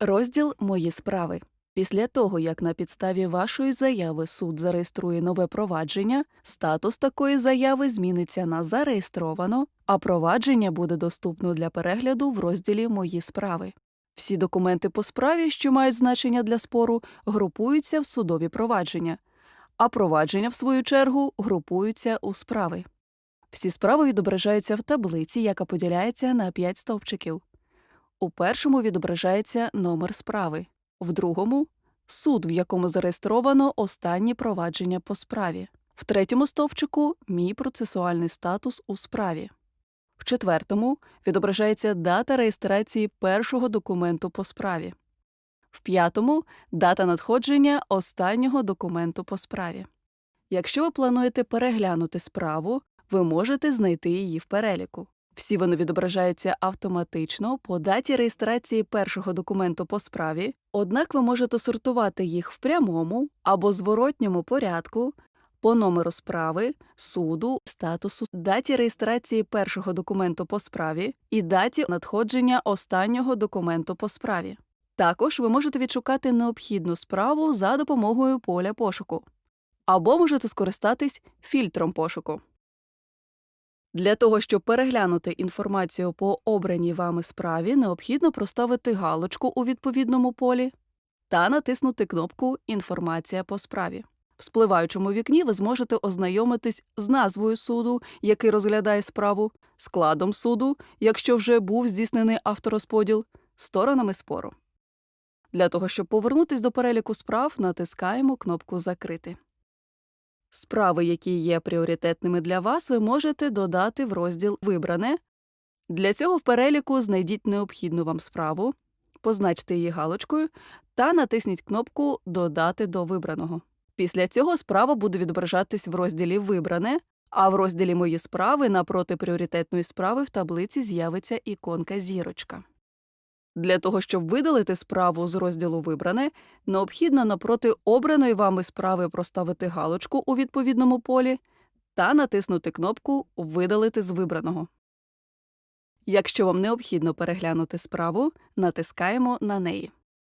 Розділ Мої справи. Після того, як на підставі вашої заяви суд зареєструє нове провадження, статус такої заяви зміниться на зареєстровано, а провадження буде доступно для перегляду в розділі Мої справи. Всі документи по справі, що мають значення для спору, групуються в судові провадження, а провадження, в свою чергу, групуються у справи. Всі справи відображаються в таблиці, яка поділяється на 5 стовпчиків. У першому відображається номер справи, в другому суд, в якому зареєстровано останнє провадження по справі, в третьому стовпчику мій процесуальний статус у справі. В четвертому відображається дата реєстрації першого документу по справі. В п'ятому дата надходження останнього документу по справі. Якщо ви плануєте переглянути справу, ви можете знайти її в переліку. Всі вони відображаються автоматично по даті реєстрації першого документу по справі, однак ви можете сортувати їх в прямому або зворотньому порядку по номеру справи, суду, статусу, даті реєстрації першого документу по справі і даті надходження останнього документу по справі. Також ви можете відшукати необхідну справу за допомогою поля пошуку або можете скористатись фільтром пошуку. Для того, щоб переглянути інформацію по обраній вами справі, необхідно проставити галочку у відповідному полі та натиснути кнопку Інформація по справі. В спливаючому вікні ви зможете ознайомитись з назвою суду, який розглядає справу, складом суду, якщо вже був здійснений авторозподіл, сторонами спору. Для того, щоб повернутись до переліку справ, натискаємо кнопку Закрити. Справи, які є пріоритетними для вас, ви можете додати в розділ Вибране. Для цього в переліку знайдіть необхідну вам справу, позначте її галочкою та натисніть кнопку Додати до вибраного. Після цього справа буде відображатись в розділі Вибране, а в розділі Мої справи напроти пріоритетної справи в таблиці з'явиться іконка зірочка. Для того, щоб видалити справу з розділу Вибране, необхідно напроти обраної вами справи проставити галочку у відповідному полі та натиснути кнопку Видалити з вибраного. Якщо вам необхідно переглянути справу, натискаємо на неї.